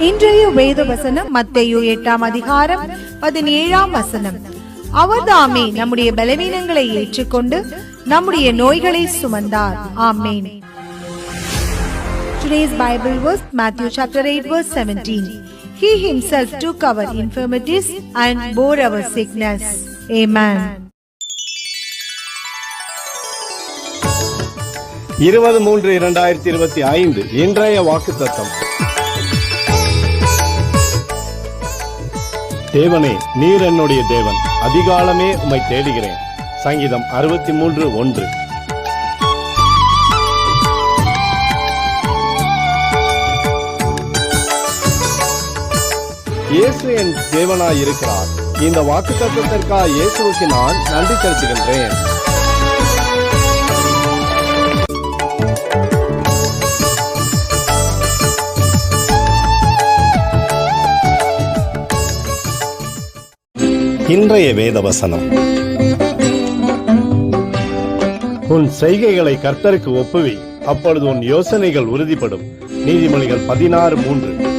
இன்றைய வேத வசனம் மத்தையு எட்டாம் அதிகாரம் பதினேழாம் வசனம் அவர்தாமே நம்முடைய பலவீனங்களை ஏற்றுக்கொண்டு நம்முடைய நோய்களை சுமந்தார் ஆமேன் Today's Bible verse Matthew chapter 8 verse 17. He himself took our infirmities and bore our sickness. Amen. இருபது மூன்று இரண்டாயிரத்தி இருபத்தி ஐந்து இன்றைய வாக்கு தத்தம் தேவனே நீர் என்னுடைய தேவன். அதிகாலமே உம்மை தேடுகிறேன். சங்கீதம் அறுபத்தி மூன்று ஒன்று. இயேசு என் தேவனாய் இருக்கிறார் இந்த வாக்கு தத்துவத்திற்காக இயேசுவுக்கு நான் நன்றி செலுத்துகின்றேன். இன்றைய வேத வசனம் உன் செய்கைகளை கர்த்தருக்கு ஒப்புவி அப்பொழுது உன் யோசனைகள் உறுதிப்படும். நீதிமொழிகள் பதினாறு மூன்று.